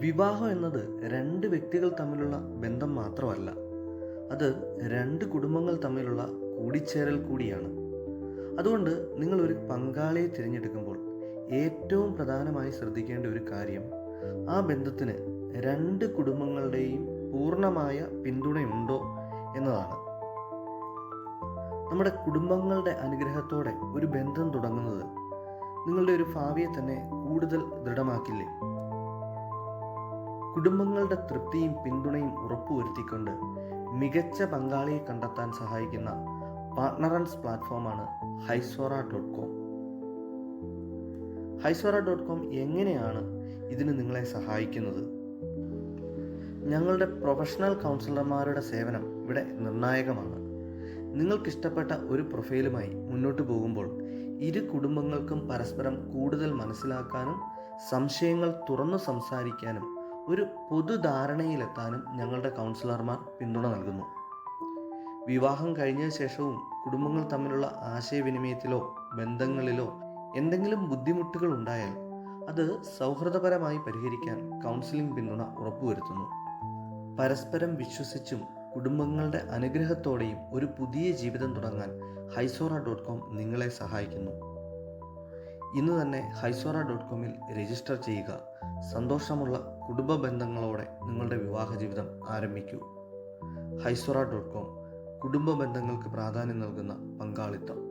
വിവാഹം എന്നത് രണ്ട് വ്യക്തികൾ തമ്മിലുള്ള ബന്ധം മാത്രമല്ല അത് രണ്ട് കുടുംബങ്ങൾ തമ്മിലുള്ള കൂടിച്ചേരൽ കൂടിയാണ്. അതുകൊണ്ട് നിങ്ങൾ ഒരു പങ്കാളിയെ തിരഞ്ഞെടുക്കുമ്പോൾ ഏറ്റവും പ്രധാനമായി ശ്രദ്ധിക്കേണ്ട ഒരു കാര്യം ആ ബന്ധത്തിന് രണ്ട് കുടുംബങ്ങളുടെയും പൂർണമായ പിന്തുണയുണ്ടോ എന്നതാണ്. നമ്മുടെ കുടുംബങ്ങളുടെ അനുഗ്രഹത്തോടെ ഒരു ബന്ധം തുടങ്ങുന്നത് നിങ്ങളുടെ ഒരു ഭാവിയെ തന്നെ കൂടുതൽ ദൃഢമാക്കില്ലേ? കുടുംബങ്ങളുടെ തൃപ്തിയും പിന്തുണയും ഉറപ്പുവരുത്തിക്കൊണ്ട് മികച്ച പങ്കാളിയെ കണ്ടെത്താൻ സഹായിക്കുന്ന പാർട്ണറൻസ് പ്ലാറ്റ്ഫോമാണ് Hisora dot com Hisora dot com എങ്ങനെയാണ് ഇതിന് നിങ്ങളെ സഹായിക്കുന്നത്? ഞങ്ങളുടെ പ്രൊഫഷണൽ കൗൺസിലർമാരുടെ സേവനം ഇവിടെ നിർണായകമാണ്. നിങ്ങൾക്കിഷ്ടപ്പെട്ട ഒരു പ്രൊഫൈലുമായി മുന്നോട്ട് പോകുമ്പോൾ ഇരു കുടുംബങ്ങൾക്കും പരസ്പരം കൂടുതൽ മനസ്സിലാക്കാനും സംശയങ്ങൾ തുറന്നു സംസാരിക്കാനും ഒരു പൊതുധാരണയിലെത്താനും ഞങ്ങളുടെ കൗൺസിലർമാർ പിന്തുണ നൽകുന്നു. വിവാഹം കഴിഞ്ഞ ശേഷവും കുടുംബങ്ങൾ തമ്മിലുള്ള ആശയവിനിമയത്തിലോ ബന്ധങ്ങളിലോ എന്തെങ്കിലും ബുദ്ധിമുട്ടുകൾ ഉണ്ടായാൽ അത് സൗഹൃദപരമായി പരിഹരിക്കാൻ കൗൺസിലിംഗ് പിന്തുണ ഉറപ്പുവരുത്തുന്നു. പരസ്പരം വിശ്വസിച്ചും കുടുംബങ്ങളുടെ അനുഗ്രഹത്തോടെയും ഒരു പുതിയ ജീവിതം തുടങ്ങാൻ ഹൈസോറ ഡോട്ട് കോം നിങ്ങളെ സഹായിക്കുന്നു. ഇന്ന് തന്നെ ഹൈസോറ ഡോട്ട് കോമിൽ രജിസ്റ്റർ ചെയ്യുക. സന്തോഷമുള്ള കുടുംബ ബന്ധങ്ങളോടെ നിങ്ങളുടെ വിവാഹ ജീവിതം ആരംഭിക്കൂ. ഹൈസോറ ഡോട്ട് കോം കുടുംബ ബന്ധങ്ങൾക്ക് പ്രാധാന്യം നൽകുന്ന പങ്കാളിത്തം.